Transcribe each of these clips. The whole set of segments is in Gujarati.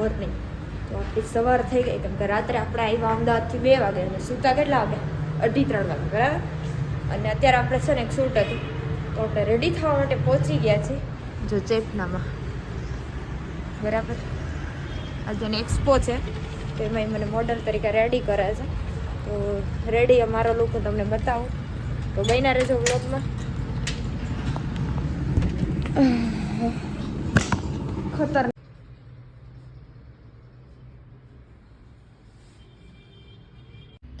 મોર્નિંગ તો આપણી સવાર થઈ ગઈ. કેમ કે રાત્રે આપણે આવ્યા અમદાવાદથી બે વાગે અને સૂતા કેટલા વાગે? અઢી ત્રણ વાગે, બરાબર? અને અત્યારે આપણે છે ને એક શૂટ હતું. તો આપણે રેડી થવા માટે પહોંચી ગયા છીએ. જો ચેતનામાં. બરાબર? આજે એને એક્સપો છે. તો એમાં મને મોડલ તરીકે રેડી કરે છે. તો રેડી અમારો લુક હું તમને બતાવું. તો બન્યા રહેજો બ્લોગમાં ખતર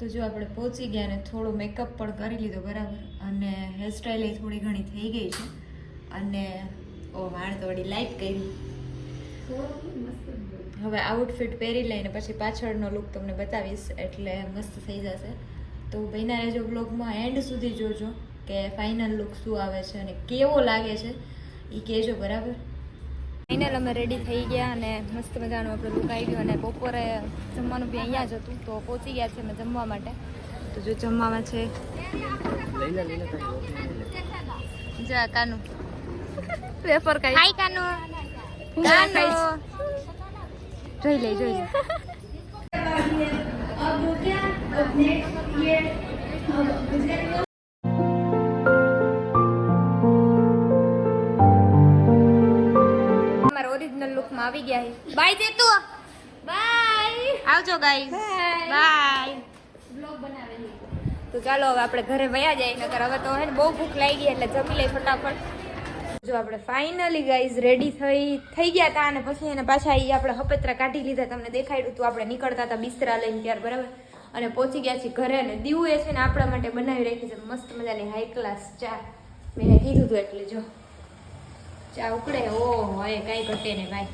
તો જો આપણે પહોંચી ગયા અને થોડો મેકઅપ પણ કરી લીધો બરાબર, અને હેરસ્ટાઈલ એ થોડી ઘણી થઈ ગઈ છે. અને, ઓ, વાળ તો વળી લાઈટ કરી. હવે આઉટફિટ પહેરી લઈને પછી પાછળનો લુક તમને બતાવીશ, એટલે મસ્ત થઈ જશે. તો ભાઈના રહેજો બ્લોગમાં એન્ડ સુધી જોજો કે ફાઇનલ લુક શું આવે છે અને કેવો લાગે છે એ કહેજો બરાબર. ફાઇનલ અમે રેડી થઈ ગયા અને મસ્ત મજાનું આપણે લુક આવી ગયું અને બપોરે જમવાનું બી અહીંયા જ હતું તો પહોંચી ગયા છે અમે જમવા માટે તો જો જમવામાં છે જા કાનુ પેપર કાઈ હાય કાનુ કાનુ જોઈ લે જોઈ લે અમારા આવી ગયા બાય તે તું બાય આવજો ગાઈસ બાય બ્લોગ બનાવેલી. તો ચાલો હવે આપણે ઘરે વયા જઈએ નકર હવે તો હે ને બહુ ભૂખ લાગી ગઈ એટલે જમી લઈ ફટાફટ. જો આપણે ફાઇનલી ગાઈઝ રેડી થઈ થઈ ગયા હતા અને પછી એને પાછા એ આપણે હપેત્રા કાઢી લીધા તમને દેખાડ્યું હતું આપણે નીકળતા હતા બિસ્તરા લઈને ત્યાર બરાબર? અને પહોંચી ગયા છીએ ઘરે અને દીવું એ છે ને આપણા માટે બનાવી રાખી છે. મસ્ત મજાની હાઈ ક્લાસ ચા. મેં કીધું હતું એટલે જો. ચા ઉકળે. ઓ હોય કાંઈ ઘટે ને ભાઈ.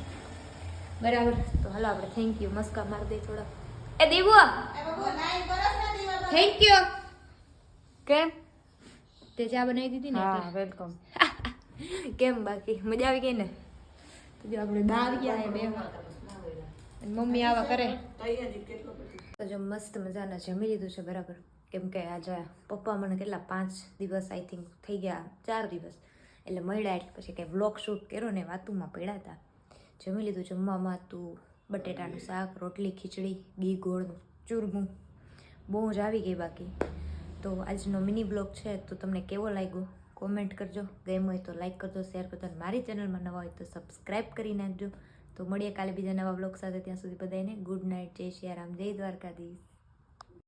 બરાબર. તો હાલો આપણે થેન્ક યુ મસ્કા મારી દે થોડા. એ દેવો. થેન્ક યુ કેમ? તે ચા બનાવી દીધી ને હા વેલકમ કેમ બાકી? મજા આવી ગઈ ને? તો જો આપણે બહાર ગયા બે મમ્મી આવા કરે. તો જો મસ્ત મજાના જમી લીધું છે બરાબર. કેમ કે આજે પપ્પા મને કેટલા? પાંચ દિવસ આઈ થિંક થઈ ગયા ચાર દિવસ. એટલે મળ્યા એટલે પછી કંઈ વ્લોગ શૂટ કર્યો ને વાતુમાં પડ્યા હતા જમી લીધું જમવામાં હતું બટેટાનું શાક, રોટલી, ખીચડી, ઘી, ગોળનું, ચૂરમું, બહુ જ આવી ગઈ બાકી. તો આજનો મિની બ્લોગ છે તો તમને કેવો લાગ્યો? કોમેન્ટ કરજો. ગેમ હોય તો લાઈક કરજો, શેર કરજો અને મારી ચેનલમાં નવા હોય તો સબસ્ક્રાઈબ કરી નાખજો. તો મળીએ કાલે બીજા નવા બ્લોગ સાથે. ત્યાં સુધી બધાને ગુડ નાઇટ, જય શ્રી રામ, જય દ્વારકાધીશ.